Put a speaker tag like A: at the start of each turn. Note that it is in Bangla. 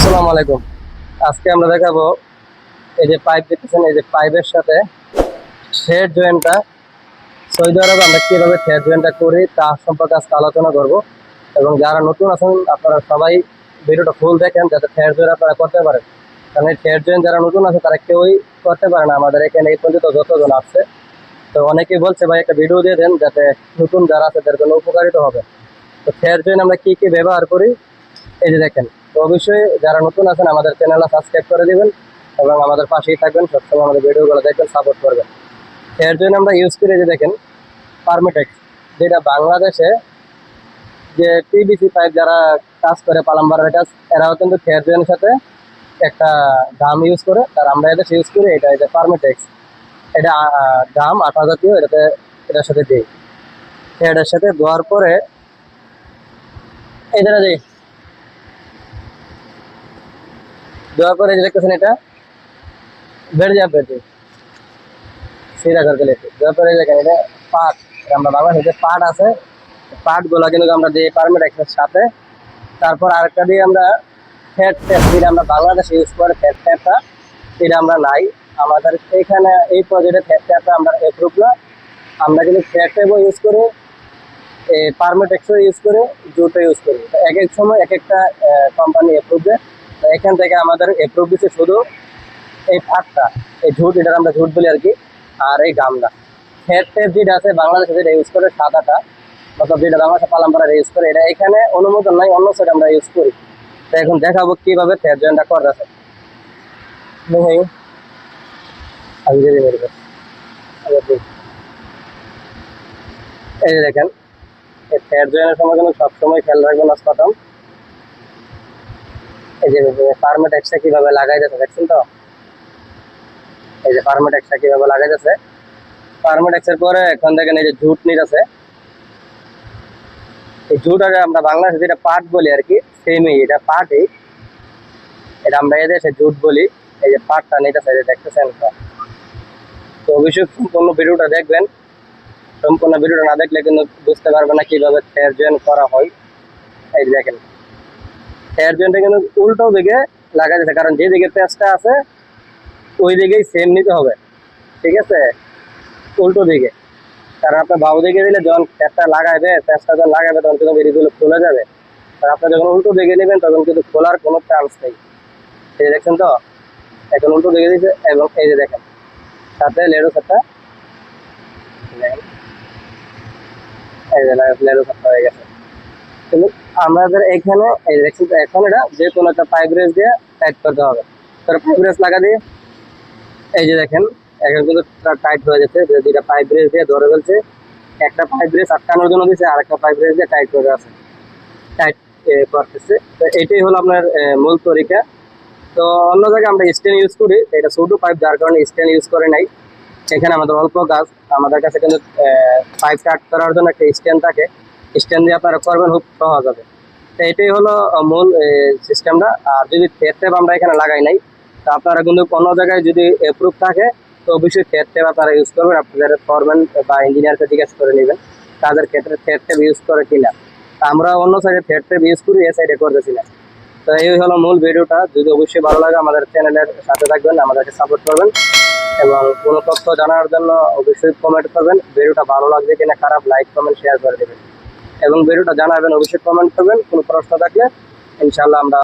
A: আসসালামু আলাইকুম। আজকে আমরা দেখাবো এই যে পাইপ দেখতেছেন, এই যে পাইপের সাথে থ্রেড জয়েন্টটা সৌদি আরবে, আমরা কীভাবে থ্রেড জয়েন্টটা করি তা সম্পর্কে আজকে আলোচনা করব এবং যারা নতুন আছেন, আপনারা সবাই ভিডিওটা ফুল দেখেন যাতে থ্রেড জয়েন্ট আপনারা করতে পারেন। কারণ এই থ্রেড জয়েন্ট যারা নতুন আছে, তারা কেউই করতে পারে না। আমাদের এখানে এই পর্যন্ত যতজন আসছে তো অনেকেই বলছে, ভাই, একটা ভিডিও দিয়ে দেন যাতে নতুন যারা আছে, তাদের জন্য উপকারিত হবে। তো থ্রেড জয়েন্ট আমরা কী কী ব্যবহার করি? এই যে দেখেন তো অবশ্যই যারা নতুন আছেন, আমাদের চ্যানেলটা সাবস্ক্রাইব করে দিবেন এবং আমাদের পাশেই থাকবেন। সবসময় আমাদের ভিডিওগুলো দেখবেন সাপোর্ট করবেন। এর জন্য আমরা ইউজ করি যে দেখেন পারমিটেক্স যেটা বাংলাদেশে যে পিবিসি পাইপ যারা কাজ করে পালাম্বার কাজ এরাও কিন্তু খেয়ার জয়েনের সাথে একটা দাম ইউজ করে। আর আমরা এদের ইউজ করি, এটা এটা পারমিটেক্স এটা দাম আঠা জাতীয়, এটাতে, এটার সাথে দিই। এটার সাথে দেওয়ার পরে, এই জায়গা দেওয়ার পরে যে দেখতেছেন এটা, বেড়ে যাবে বেড়ে সিধা করতে লেগে দেওয়ার পরে দেখেন এটা পাট। আমরা বাবা যে পাট আছে। পাটগুলো কিন্তু আমরা দিই পারমিট এক্সের সাথে, তারপর আরেকটা দিয়ে আমরা ফ্যাট ট্যাপ যেটা আমরা বাংলাদেশে ইউজ করে ফ্যাট ট্যাপটা এটা আমরা নাই। আমাদের এখানে এই প্রজেক্টে ফ্যাট ট্যাপটা আমরা এপ্রুভ না। আমরা কিন্তু ফ্যাট ট্যাপও ইউজ করি পারমিট এক্সও ইউজ করে জুটও ইউজ করি। এক এক সময় এক একটা কোম্পানি এপ্রুভ দেয়। এখান থেকে আমাদের এপ্রুভ দিচ্ছে শুধু এই পাটটা এই ঝুট এটা আমরা ঝুট বলি আর কি, আর এই গামলা। টেপ যেটা আছে, বাংলাদেশে যেটা ইউজ করে সাদাটা, অথবা যেটা বাংলাদেশে পালাম্পারা ইউজ করে, এটা এখানে অনুমোদন নাই, অন্য সাইড আমরা ইউজ করি। তো এখন দেখাবো কীভাবে থ্রেড জয়েন্টটা করা দেখি। এই দেখেন, এই থ্রেড জয়েন্টের সময় কিন্তু সবসময় খেয়াল রাখবেন প্রথম। এই যে পারমেট এক্সট্রা কীভাবে লাগাই যাচ্ছে দেখছেন তো? এই যে পারমেট এক্সট্রা কীভাবে লাগাই যাচ্ছে পারমেট এক্সের পরে এখন দেখেন এই যে জুট নিট আছে এই জুট আর আমরা বাংলাদেশে যেটা পাট বলি আর কি সেমই এটা পাটই। এটা আমরা এদেশে জুট বলি। এই যে পাটটা আছে এই দেখতেছেন তো। অবশ্যই সম্পূর্ণ ভিডিওটা দেখবেন। সম্পূর্ণ ভিডিওটা না দেখলে কিন্তু বুঝতে পারবে না কীভাবে জয়েন করা হয়। এই দেখেন। থ্রেড জয়েনটা কিন্তু উল্টো দিকে লাগা যাচ্ছে কারণ যে দিকে পেঁচটা আছে, ওই দিকেই সেম নিতে হবে। ঠিক আছে? উল্টো দিকে। কারণ আপনার বাবু দিকে দিলে যখন প্যাঁচটা লাগাইবে প্যাঁচটা যখন লাগাবে তখন কিন্তু বেরিগুলো খুলে যাবে। আর আপনি যখন উল্টো দিকে নেবেন, তখন কিন্তু খোলার কোনো চান্স নেই। এই যে দেখছেন তো? এখন উল্টো দিকে দিয়েছে এবং এই যে দেখেন। সাথে লেডো দেখেন। এই যে লেডো সেটটা হয়ে গেছে। আমাদের এখানে, এই এখন এটা যে কোনো একটা পাইপ রেস দিয়ে টাইট করতে হবে। তার পাইপ রেস লাগা দিয়ে, এই যে দেখেন, এখন কিন্তু টাইট হয়ে যাচ্ছে। দুইটা পাইপ ব্রেস দিয়ে ধরে ফেলছে, একটা পাইপ ব্রেস আটকানোর জন্য দিয়েছে আর একটা পাইপ ব্রেস দিয়ে টাইট করে আছে। টাইট করতেছে। তো এটাই হলো আপনার মূল তরিকা। তো অন্য জায়গায় আমরা স্ট্যান্ড ইউজ করি এটা ছোটো পাইপ যার কারণে স্ট্যান্ড ইউজ করে নাই। এখানে আমাদের অল্প গাছ আমাদের কাছে কিন্তু পাইপ কাট করার জন্য একটা স্ট্যান্ড থাকে। স্ট্যান্ড দিয়ে আপনারা করবেন, খুব সহজ হবে। তো এটাই হলো মূল সিস্টেমটা আর যদি থ্রেড টেপ আমরা এখানে লাগাই নাই, তো আপনারা কিন্তু কোনো জায়গায় যদি অ্যাপ্রুভ থাকে, তো অবশ্যই থ্রেড টেপ আপনারা ইউজ করবেন। আপনাদের ফরম্যান বা ইঞ্জিনিয়ারকে জিজ্ঞাসা করে নেবেন, তাদের ক্ষেত্রে থ্রেড টেপ ইউজ করে কিনা। তা আমরা অন্য সাইডে থ্রেড টেপ ইউজ করি, এ সাইডে করতেছি না। তো এই হলো মূল ভিডিওটা। যদি অবশ্যই ভালো লাগে, আমাদের চ্যানেলের সাথে থাকবেন, আমাদেরকে সাপোর্ট করবেন। এবং কোনো তথ্য জানার জন্য অবশ্যই কমেন্ট করবেন। ভিডিওটা ভালো লাগছে কিনা, খারাপ লাইক কমেন্ট শেয়ার করে দেবেন। এবং ভিডিওটা জানাবেন অবশ্যই কমেন্ট করবেন কোনো প্রশ্ন থাকলে ইনশাল্লাহ আমরা